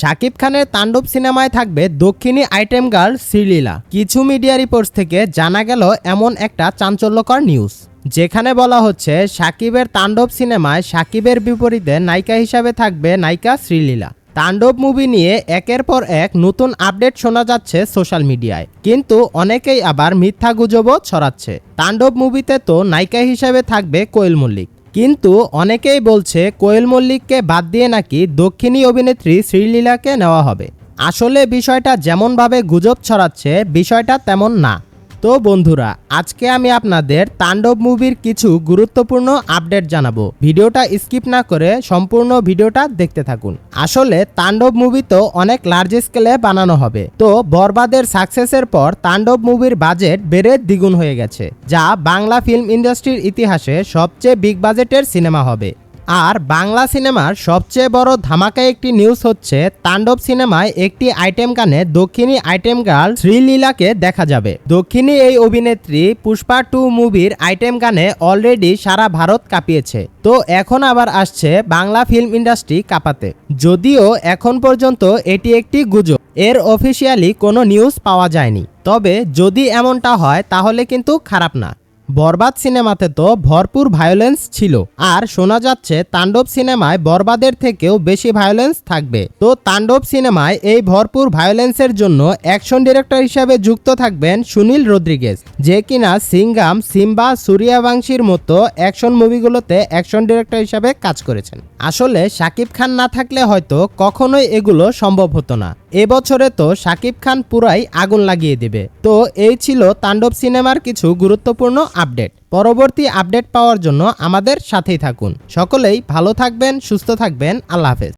শাকিব খানের তাণ্ডব সিনেমায় থাকবে দক্ষিণী আইটেম গার্ল শ্রীলীলা। কিছু মিডিয়া রিপোর্টস থেকে জানা গেল, এমন একটা চাঞ্চল্যকর নিউজ, যেখানে বলা হচ্ছে সাকিবের তাণ্ডব সিনেমায় সাকিবের বিপরীতে নায়িকা হিসাবে থাকবে নায়িকা শ্রীলীলা। তাণ্ডব মুভি নিয়ে একের পর এক নতুন আপডেট শোনা যাচ্ছে সোশ্যাল মিডিয়ায়, কিন্তু অনেকেই আবার মিথ্যা গুজবও ছড়াচ্ছে। তাণ্ডব মুভিতে তো নায়িকা হিসাবে থাকবে কোয়েল মল্লিক। কিন্তু অনেকেই বলছে কোয়েল মল্লিককে বাদ দিয়ে নাকি দক্ষিণী অভিনেত্রী শ্রীলীলাকে নেওয়া হবে। আসলে বিষয়টা যেমনভাবে গুজব ছড়াচ্ছে, বিষয়টা তেমন না। তো বন্ধুরা, আজকে আমি আপনাদের তাণ্ডব মুভির কিছু গুরুত্বপূর্ণ আপডেট জানাব। ভিডিওটা স্কিপ না করে সম্পূর্ণ ভিডিওটা দেখতে থাকুন। আসলে তাণ্ডব মুভি তো অনেক লার্জ স্কেলে বানানো হবে। তো বরবাদের সাকসেসের পর তাণ্ডব মুভির বাজেট বেড়ে দ্বিগুণ হয়ে গেছে, যা বাংলা ফিল্ম ইন্ডাস্ট্রির ইতিহাসে সবচেয়ে বিগ বাজেটের সিনেমা হবে। আর বাংলা সিনেমার সবচেয়ে বড় ধামাকা একটি নিউজ হচ্ছে, তাণ্ডব সিনেমায় একটি আইটেম গানে দক্ষিণী আইটেম গার্ল শ্রীলীলাকে দেখা যাবে। দক্ষিণী এই অভিনেত্রী পুষ্পা টু মুভির আইটেম গানে অলরেডি সারা ভারত কাঁপিয়েছে। তো এখন আবার আসছে বাংলা ফিল্ম ইন্ডাস্ট্রি কাঁপাতে। যদিও এখন পর্যন্ত এটি একটি গুজব, এর অফিসিয়ালি কোনো নিউজ পাওয়া যায়নি। তবে যদি এমনটা হয়, তাহলে কিন্তু খারাপ না। বরবাদ সিনেমাতে তো ভরপুর ভায়োলেন্স ছিল। আর শোনা যাচ্ছে, তাণ্ডব সিনেমায় বরবাদের থেকেও বেশি ভায়োলেন্স থাকবে। তো তাণ্ডব সিনেমায় এই ভরপুর ভায়োলেন্সের জন্য অ্যাকশন ডিরেক্টর হিসেবে যুক্ত থাকবেন সুনীল রদ্রিগেজ, যে কিনা সিঙ্গাম, সিম্বা, সুরিয়াবাংশীর মতো অ্যাকশন মুভিগুলোতে অ্যাকশন ডিরেক্টর হিসেবে কাজ করেছেন। আসলে শাকিব খান না থাকলে হয়তো কখনোই এগুলো সম্ভব হতো না। এবছরে তো শাকিব খান পুরাই আগুন লাগিয়ে দেবে। তো এই ছিল তাণ্ডব সিনেমার কিছু গুরুত্বপূর্ণ আপডেট। পরবর্তী আপডেট পাওয়ার জন্য আমাদের সাথেই থাকুন। সকলেই ভালো থাকবেন, সুস্থ থাকবেন। আল্লাহ হাফেজ।